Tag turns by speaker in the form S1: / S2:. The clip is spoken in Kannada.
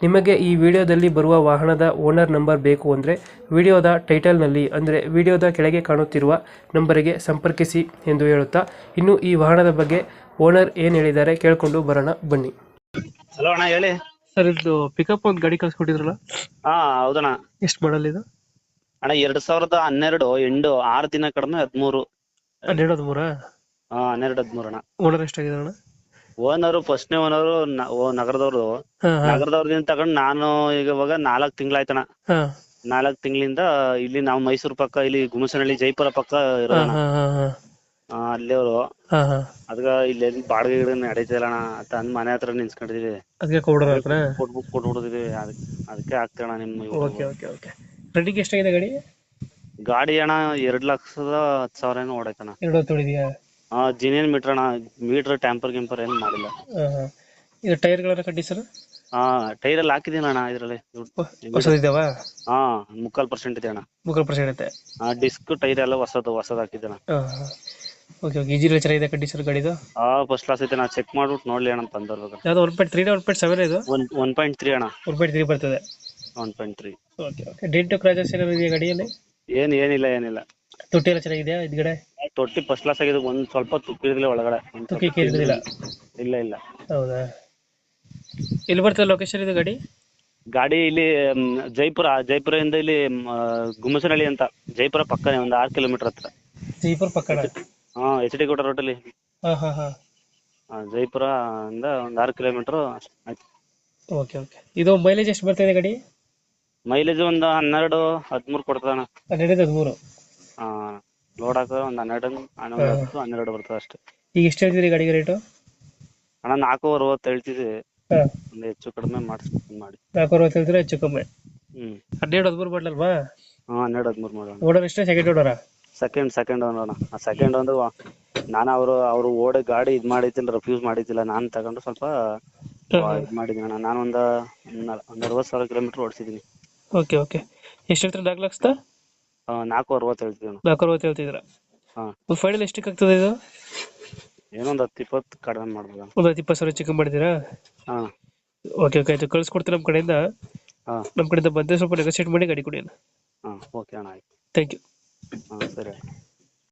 S1: ನಿಮಗೆ ಈ ವಿಡಿಯೋದಲ್ಲಿ ಬರುವ ವಾಹನದ ಓನರ್ ನಂಬರ್ ಬೇಕು ಅಂದರೆ ವಿಡಿಯೋದ ಟೈಟಲ್ನಲ್ಲಿ ಅಂದರೆ ವಿಡಿಯೋದ ಕೆಳಗೆ ಕಾಣುತ್ತಿರುವ ನಂಬರಿಗೆ ಸಂಪರ್ಕಿಸಿ ಎಂದು ಹೇಳುತ್ತಾ ಇನ್ನು ಈ ವಾಹನದ ಬಗ್ಗೆ ಓನರ್ ಏನು ಹೇಳಿದ್ದಾರೆ ಕೇಳಿಕೊಂಡು ಬರೋಣ ಬನ್ನಿ.
S2: ಹಲೋ ಅಣ್ಣ ಹೇಳಿ.
S1: ಸರ್ ಇದು ಪಿಕಪ್ ಒಂದು ಗಾಡಿ ಕಳ್ಸಿಕೊಟ್ಟಿದ್ರಲ್ಲ?
S2: ಹಾ ಹೌದಣ್ಣ.
S1: ಎಷ್ಟು ಮಾಡಲ್ ಇದು?
S2: ಅಣ್ಣ ಎರಡ್ ಸಾವಿರದ ಹನ್ನೆರಡು ಎಂಟು ಆರು ದಿನ ಕಡಿಮೆ ಹದಿಮೂರು.
S1: ಹನ್ನೆರಡು ಹದಿಮೂರಾ?
S2: ಹಾ ಹನ್ನೆರಡು ಹದಿಮೂರು ಅಣ್ಣ
S1: ಓನರ್ ಎಷ್ಟಾಗಿದೆ ಅಣ್ಣ
S2: ಓನರು ಫಸ್ಟ್ನೇ ಓನರು ನಗರದವ್ರು ನಗರದವ್ರದಿಂದ ತಗೊಂಡ್ ನಾನು ಈಗ ಇವಾಗ ನಾಲ್ಕ್ ತಿಂಗಳಾಯ್ತಣ್ಣ. ನಾಲ್ಕ್ ತಿಂಗಳಿಂದ ಇಲ್ಲಿ ನಾವು ಮೈಸೂರು ಪಕ್ಕ ಇಲ್ಲಿ ಗುಮಸನಹಳ್ಳಿ ಜೈಪುರ ಪಕ್ಕ ಇರೋಣ
S1: ಹಾ ಹಾಂ ಹಾಂ.
S2: ಅಲ್ಲಿ ಅವರು.
S1: ಹಾಂ ಹಾಂ.
S2: ಅದ್ಕ ಇಲ್ಲಿ ಬಾಡಿಗೆ ಗಿಡ ನಡೀತಿಲ್ಲ ಅಣ್ಣ ತಂದ್ ಮನೆ ಹತ್ರ ನಿನ್ಸ್ಕೊಂಡಿದೀವಿ
S1: ಅದಕ್ಕೆ
S2: ಅದಕ್ಕೆ ಆಗ್ತಣ ನಿಮ್ಮ
S1: ಓಕೆ ಓಕೆ ಓಕೆ. ರೆಡಿಗೆ ಎಷ್ಟಾಗಿದೆ ಗಾಡಿ?
S2: ಗಾಡಿ ಅಣ್ಣ ಎರಡ್ ಲಕ್ಷದ ಹತ್ತು ಸಾವಿರ ಏನೋ ಓಡೈತಣ್ಣ
S1: ಎರಡು ಹೊತ್ತು
S2: ಹಾ ಜಿನೇನ್ ಮೀಟರ್ ಅಣ್ಣ ಮೀಟರ್ ಟ್ಯಾಂಪರ್ ಗಿಂಪರ್ ಏನು ಮಾಡಿಲ್ಲ.
S1: ಈಗ ಹಾಂ ಇದು ಟೈರ್ಗಳ ಆ
S2: ಹಾ ಟೈರ್ ಅಲ್ಲಿ ಹಾಕಿದೀನಿ ಅಣ್ಣ ಇದ್ರಲ್ಲಿ.
S1: ಹೊಸದಿದ್ದಾವ
S2: ಹಾ ಮುಕ್ಕಾಲ್ ಪರ್ಸೆಂಟ್ ಇದೆ ಅಣ್ಣ.
S1: ಮುಕ್ಕಾಲ್ ಪರ್ಸೆಂಟ್ ಐತೆ.
S2: ಆ ಡಿಸ್ಕ್ ಟೈರ್ ಎಲ್ಲ ಹೊಸದು ಹೊಸದ್ ಹಾಕಿದ್ದೆ ಅಣ್ಣ.
S1: ಓಕೆ ಓಕೆ ಇಂಜಿನ್ ಚೆನ್ನಾಗಿದೆ ಕಂಡೀಷನ್ ಗಾಡಿದು?
S2: ಆ ಫಸ್ಟ್ ಕ್ಲಾಸ್ ಐತೆ ನಾ ಚೆಕ್ ಮಾಡ್ಬಿಟ್ಟು ನೋಡ್ಲಿ ಅಣ್ಣ ತಂದಿರ್ಬೇಕು
S1: ಯಾವುದು one point three one point seven ಇದು
S2: ಒನ್ ಒನ್ ಪಾಯಿಂಟ್ ತ್ರೀ ಅಣ್ಣ.
S1: ಒನ್ ಪಾಯಿಂಟ್ ತ್ರೀ ಬರ್ತದೆ.
S2: One point three
S1: okay okay dent scratches ಏನಾದ್ರು ಇದೆಯಾ ಗಾಡಿಯಲ್ಲಿ?
S2: ಏನು ಏನಿಲ್ಲ ಏನಿಲ್ಲ.
S1: ತೊಟ್ಟಿ ಎಲ್ಲ ಚೆನ್ನಾಗಿದೆಯಾ ಹಿಂದ್ಗಡೆ
S2: ತೊಟ್ಟಿ ಫಸ್ಟ್ ಕ್ಲಾಸ್ ಆಗಿದೆ ಒಂದ್ ಸ್ವಲ್ಪ ತುಕ್ಕಿರ್ಲಿಲ್ಲ ಒಳಗಡೆ. ಒಂದ್ ಇಲ್ಲ ಇಲ್ಲ.
S1: ಹೌದಾ? ಎಲ್ಲಿ ಬರ್ತದೆ ಲೊಕೇಶನ್ ಇದು ಗಾಡಿ?
S2: ಗಾಡಿ ಇಲ್ಲಿ ಮ್, ಜೈಪುರ ಜೈಪುರದಿಂದ ಇಲ್ಲಿ ಮ್, ಆ, ಗುಮ್ಮಸನಹಳ್ಳಿ ಅಂತ. ಜೈಪುರ ಪಕ್ಕನೆ ಒಂದ್ ಆರ್ ಕಿಲೋಮೀಟರ್ ಹತ್ರ.
S1: ಜೈಪುರ ಪಕ್ಕಡ
S2: ಹಾ ಎಚ್ ಡಿ ಕೋಟ ರೋಡ್
S1: ಅಲ್ಲಿ. ಹಾಂ ಹಾಂ
S2: ಜೈಪುರ ಇಂದ ಒಂದ್ ಆರ್ ಕಿಲೋಮೀಟರ್ ಆಯ್ತು.
S1: Okay okay. ಇದು ಮೈಲೇಜ್ ಎಷ್ಟು ಬರ್ತಾ ಇದೆ ಗಾಡಿ?
S2: ಮೈಲೇಜ್ ಒಂದು ಹನ್ನೆರಡು ಹದಿಮೂರು ಕೊಡ್ತದಣ್ಣ.
S1: ಹನ್ನೆರಡು ಹದಿಮೂರು.
S2: ಆ ಲೋಡ್ ಹಾಕಿದ್ರೆ ಒಂದು ಹನ್ನೆರಡು ಹನ್ನೊಂದು ಹತ್ತು ಹನ್ನೆರಡು ಬರ್ತದೆ ಅಷ್ಟೇ.
S1: ಈಗ ಎಷ್ಟು ಹೇಳ್ತೀರಿ ಗಾಡಿಗೆ ರೇಟು
S2: ಅಣ್ಣ ನಾಲ್ಕು ಅರವತ್ತು ಹೇಳ್ತಿದ್ವಿ.
S1: ಹಾಂ.
S2: ಒಂದು ಹೆಚ್ಚು ಕಡಿಮೆ ಮಾಡಿಸ್ಕೊಂಡು ಮಾಡಿ.
S1: ನಾಲ್ಕು ಅರವತ್ತು ಹೇಳ್ತೀರಾ ಹೆಚ್ಚು ಕಮ್ಮಿ?
S2: ಹ್ಮ್.
S1: ಹನ್ನೆರಡು ಹದಿಮೂರು ಮಾಡಲಲ್ವಾ?
S2: ಹಾ ಹನ್ನೆರಡು ಹದಿಮೂರು ಮಾಡೋಣ.
S1: ಓಡರ್ ಎಷ್ಟೇ ಸೆಕೆಂಡ್ ಓಡರ?
S2: ಸೆಕೆಂಡ್ ಸೆಕೆಂಡ್ ಅಣ್ಣ. ಆ ಸೆಕೆಂಡ್ ಒಂದು ನಾನು ಅವರು ಅವರು ಓಡಿ ಗಾಡಿ ಇದು ಮಾಡಿದ್ದಿಲ್ಲ ರಿಫ್ಯೂಸ್ ಮಾಡಿದ್ದಿಲ್ಲ. ನಾನು ತಗೊಂಡು ಸ್ವಲ್ಪ ಇದು ಮಾಡಿದ್ದೀನಿ ಅಣ್ಣ. ನಾನು ಒಂದು ಒಂದು ಅರವತ್ತು ಸಾವಿರ ಕಿಲೋಮೀಟರ್ ಓಡಿಸಿದ್ದೀನಿ
S1: ಓಕೆ ಓಕೆ. ಎಷ್ಟು ಹೇಳ್ತೀರಾ ನಾಲ್ಕು ಲಕ್ಷದ?
S2: ನಾಲ್ಕು ಅರವತ್ತು ಅಣ್ಣ
S1: ನಾಲ್ಕು ಅರವತ್ತು ಹೇಳ್ತಿದ್ರ
S2: ಹಾ.
S1: ಫೈನಲ್ ಎಷ್ಟಕ್ಕೆ ಆಗ್ತದೆ ಇದು?
S2: ಏನೋ ಒಂದು ಹತ್ತು ಇಪ್ಪತ್ತು ಕಡಿಮೆ ಮಾಡ್ಬೋದು?
S1: ಒಂದು ಹತ್ತು ಇಪ್ಪತ್ತು ಸಾವಿರ ಚಿಕನ್ ಮಾಡಿದ್ದೀರಾ?
S2: ಹಾ.
S1: ಓಕೆ ಓಕೆ ಆಯ್ತು. ಕಳ್ಸ್ಕೊಡ್ತೀನಿ ನಮ್ಮ ಕಡೆಯಿಂದ.
S2: ಹಾ.
S1: ನಮ್ಮ ಕಡೆಯಿಂದ ಬಂದರೆ ಸ್ವಲ್ಪ ನೆಗೋಸಿಯೇಟ್ ಮಾಡಿ ಗಾಡಿ ಕೊಡಿ
S2: ಹಾ ಓಕೆ ಅಣ್ಣ ಆಯ್ತು.
S1: ಥ್ಯಾಂಕ್ ಯು
S2: ಹಾ ಸರಿ